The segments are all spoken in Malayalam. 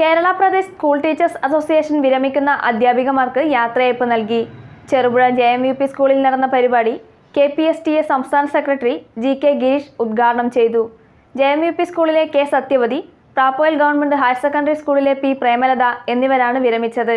Kerala Pradesh school teachers association വിരമിക്കുന്ന അധ്യാപികമാർക്ക് യാത്രയയപ്പ് നൽകി. Cherupuzha J M U P സ്കൂളിൽ നടന്ന പരിപാടി K P S T A സംസ്ഥാന സെക്രട്ടറി ജി കെ ഗിരീഷ് ഉദ്ഘാടനം ചെയ്തു. ജെ എം യു പി സ്കൂളിലെ K Sathyavathi Prappoyil government higher secondary സ്കൂളിലെ പി പ്രേമലത എന്നിവരാണ് വിരമിച്ചത്.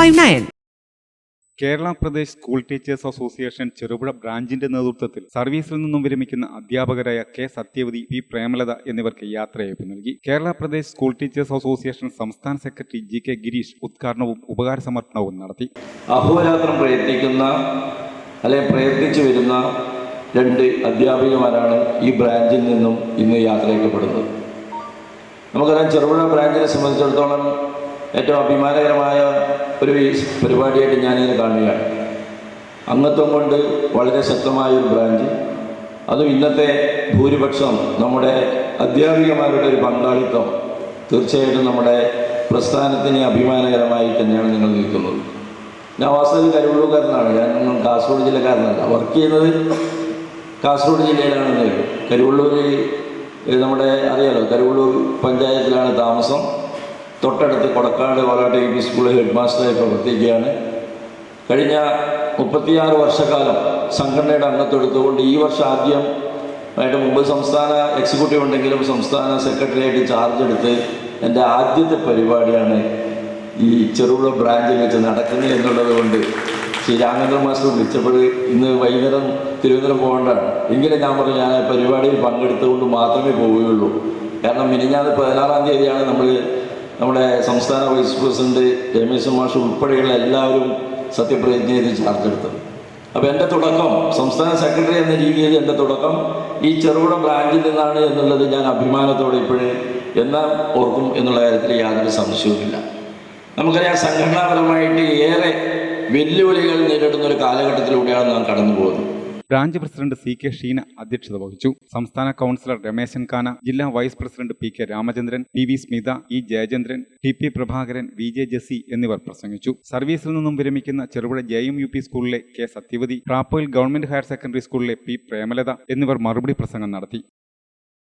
nine Kerala Pradesh school teachers association Cherupuzha ബ്രാഞ്ചിന്റെ നേതൃത്വത്തിൽ സർവീസിൽ നിന്നും വിരമിക്കുന്ന അധ്യാപകരായ കെ സത്യവതി പി പ്രേമലത എന്നിവർക്ക് യാത്രയയപ്പ് നൽകി. Kerala Pradesh school teachers association സംസ്ഥാന സെക്രട്ടറി ജി കെ ഗിരീഷ് ഉദ്ഘാടനവും ഉപകാര സമർപ്പണവും നടത്തി. അഹോരാത്രം പ്രയത്നിക്കുന്ന അല്ലെങ്കിൽ പ്രയത്നിച്ചു വരുന്ന രണ്ട് അധ്യാപികമാരാണ് ഈ ബ്രാഞ്ചിൽ നിന്നും ഇന്ന് യാത്രയക്കപ്പെടുന്നത് നമുക്കറിയാം ചെറുപുഴ ബ്രാഞ്ചിനെ സംബന്ധിച്ചിടത്തോളം ഏറ്റവും അഭിമാനകരമായ ഒരു പരിപാടിയായിട്ട് ഞാനിതിനെ കാണുകയാണ്. അംഗത്വം കൊണ്ട് വളരെ ശക്തമായ ഒരു ബ്രാഞ്ച്. അതും ഇന്നത്തെ ഭൂരിപക്ഷം നമ്മുടെ അധ്യാപികമാരുടെ ഒരു പങ്കാളിത്തം തീർച്ചയായിട്ടും നമ്മുടെ പ്രസ്ഥാനത്തിന് അഭിമാനകരമായി തന്നെയാണ് നിങ്ങൾ നിൽക്കുന്നത്. ഞാൻ വാസ്തവത്തിൽ കരുവള്ളൂക്കാരനാണ് ഞാൻ കാസർഗോഡ് ജില്ലക്കാരനല്ല. വർക്ക് ചെയ്യുന്നത് കാസർഗോഡ് ജില്ലയിലാണ് കരുവള്ളൂർ നമ്മുടെ അറിയാലോ കരുവള്ളൂർ പഞ്ചായത്തിലാണ് താമസം. തൊട്ടടുത്ത് കൊടക്കാട് വാലാട്ട് യു പി സ്കൂളിൽ ഹെഡ് മാസ്റ്ററായി പ്രവർത്തിക്കുകയാണ്. കഴിഞ്ഞ മുപ്പത്തിയാറ് വർഷക്കാലം സംഘടനയുടെ അംഗത്തെടുത്തുകൊണ്ട് ഈ വർഷം ആദ്യം ആയിട്ട് മുമ്പ് സംസ്ഥാന എക്സിക്യൂട്ടീവ് ഉണ്ടെങ്കിലും സംസ്ഥാന സെക്രട്ടറി ആയിട്ട് ചാർജ് എടുത്ത് എന്റെ ആദ്യത്തെ പരിപാടിയാണ് ഈ ചെറുപുഴ ബ്രാഞ്ചിൽ വെച്ച് നടക്കുന്നത് എന്നുള്ളത് കൊണ്ട് ശ്രീ രാമേന്ദ്ര മാസ്റ്റർ വിളിച്ചപ്പോൾ ഇന്ന് വൈകുന്നേരം തിരുവനന്തപുരം പോകേണ്ടതാണ്. എങ്കിലും ഞാൻ പറഞ്ഞു ഞാൻ പരിപാടിയിൽ പങ്കെടുത്തുകൊണ്ട് മാത്രമേ പോവുകയുള്ളൂ. കാരണം മിനിഞ്ഞാന്ന് പതിനാറാം തീയതിയാണ് നമ്മൾ നമ്മുടെ സംസ്ഥാന വൈസ് പ്രസിഡന്റ് രമേശ് മാഷ് ഉൾപ്പെടെയുള്ള എല്ലാവരും സത്യപ്രതിജ്ഞ ചെയ്ത് ചാർജ് എടുത്തത് അപ്പോൾ എന്റെ തുടക്കം സംസ്ഥാന സെക്രട്ടറി എന്ന രീതിയിൽ എന്റെ തുടക്കം ഈ ചെറുകിട ബ്രാഞ്ചിൽ നിന്നാണ് എന്നുള്ളത് ഞാൻ അഭിമാനത്തോടെ ഇപ്പോഴേ എന്നാൽ ഓർക്കും എന്നുള്ള കാര്യത്തിൽ യാതൊരു സംശയവുമില്ല. നമുക്കറിയാം സംഘടനാപരമായിട്ട് ഏറെ വെല്ലുവിളികൾ നേരിടുന്ന ഒരു കാലഘട്ടത്തിലൂടെയാണ് നാം കടന്നു പോകുന്നത് branch president C K Sheena അധ്യക്ഷത വഹിച്ചു. സംസ്ഥാന കൗൺസിലർ രമേശൻ കാന ജില്ലാ vice president P K Ramachandran P V Smitha E Jayachandran T P Prabhakaran V J Jessy എന്നിവർ പ്രസംഗിച്ചു. സർവീസിൽ നിന്നും വിരമിക്കുന്ന Cherupuzha J M U P സ്കൂളിലെ K Sathyavathi Prappoyil government higher secondary സ്കൂളിലെ പി പ്രേമലത എന്നിവർ മറുപടി പ്രസംഗം നടത്തി.